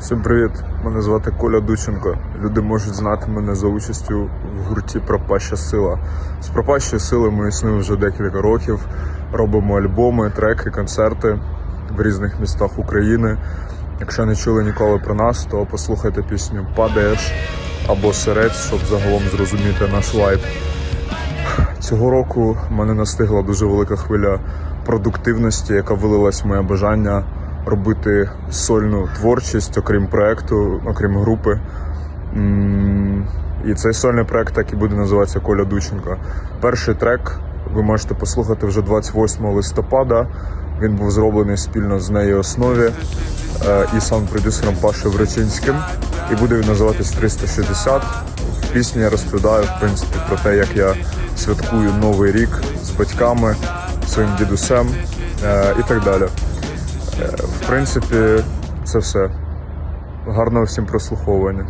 Всім привіт! Мене звати Коля Дученко. Люди можуть знати мене за участю в гурті Пропаща сила. З пропащої сили ми існуємо вже декілька років. Робимо альбоми, треки, концерти в різних містах України. Якщо не чули ніколи про нас, то послухайте пісню Падаєш або Серець, щоб загалом зрозуміти наш вайб. Цього року мене настигла дуже велика хвиля продуктивності, яка вилилась в моє бажання робити сольну творчість, окрім проекту, окрім групи. І цей сольний проект так і буде називатися Коля Дученко. Перший трек ви можете послухати вже 28 листопада. Він був зроблений спільно з нею основі е, і саунд-продюсером Пашою Врачинським. І буде він називатись 360. В пісні я розповідаю в принципі про те, як я святкую новий рік з батьками, своїм дідусем е, і так далі. Е, В принципі, це все. Гарного всім прослуховування.